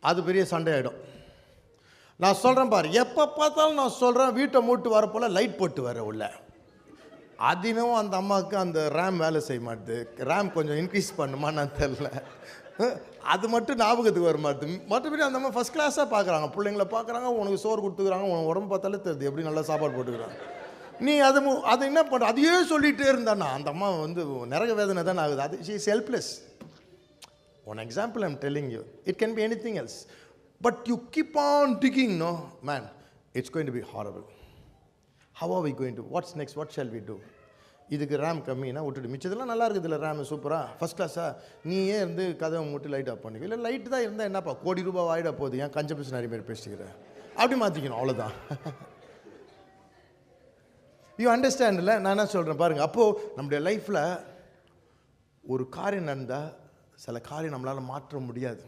அது பெரிய சண்டையாயிடும். நான் சொல்கிறேன் பாரு எப்போ பார்த்தாலும் நான் சொல்கிறேன் வீட்டை மூட்டு வரப்போல் லைட் போட்டு வர உள்ள. அதினமும் அந்த அம்மாவுக்கு அந்த ரேம் வேலை செய்ய மாட்டுது. ரேம் கொஞ்சம் இன்க்ரீஸ் பண்ணுமா நான் தெரில அது மட்டும் ஞாபகத்துக்கு வர மாட்டுது. மற்றபடி அந்த அம்மா ஃபஸ்ட் கிளாஸாக பார்க்குறாங்க. பிள்ளைங்கள பார்க்குறாங்க உனக்கு சோறு கொடுத்துக்குறாங்க உனக்கு உடம்பு பார்த்தாலே தெரியுது எப்படி நல்லா சாப்பாடு போட்டுக்கிறாங்க. நீ அது மு- அதை என்ன பண்ணுற அதையே சொல்லிகிட்டே இருந்தானா? அந்த அம்மா வந்து நிறைய வேதனை தான் ஆகுது. அது she is helpless One example I'm telling you. It can be anything else. But you keep on digging, no? Man, it's going to be horrible. How are we going to? What's next? What shall we do? இதுக்கு RAM கம்மினா விட்டுட்டு மிச்சதெல்லாம் நல்லா இருக்குதுல்ல RAM சூப்பராக first கிளாஸாக நீயே இருந்து கதவை மட்டும் லைட் ஆஃப் பண்ணிக்க இல்லை லைட் தான் இருந்தால் என்னப்பா கோடி ரூபா ஆகிட போகுது ஏன் கஞ்ச பிசு நிறைய பேர் பேசிக்கிறேன் அப்படி மாற்றிக்கணும் அவ்வளோதான் யூ அண்டர்ஸ்டாண்டில் நான் என்ன சொல்கிறேன் பாருங்கள் அப்போது நம்முடைய லைஃப்பில் ஒரு காரியம் நடந்தால் சில காரியம் நம்மளால் மாற்ற முடியாது.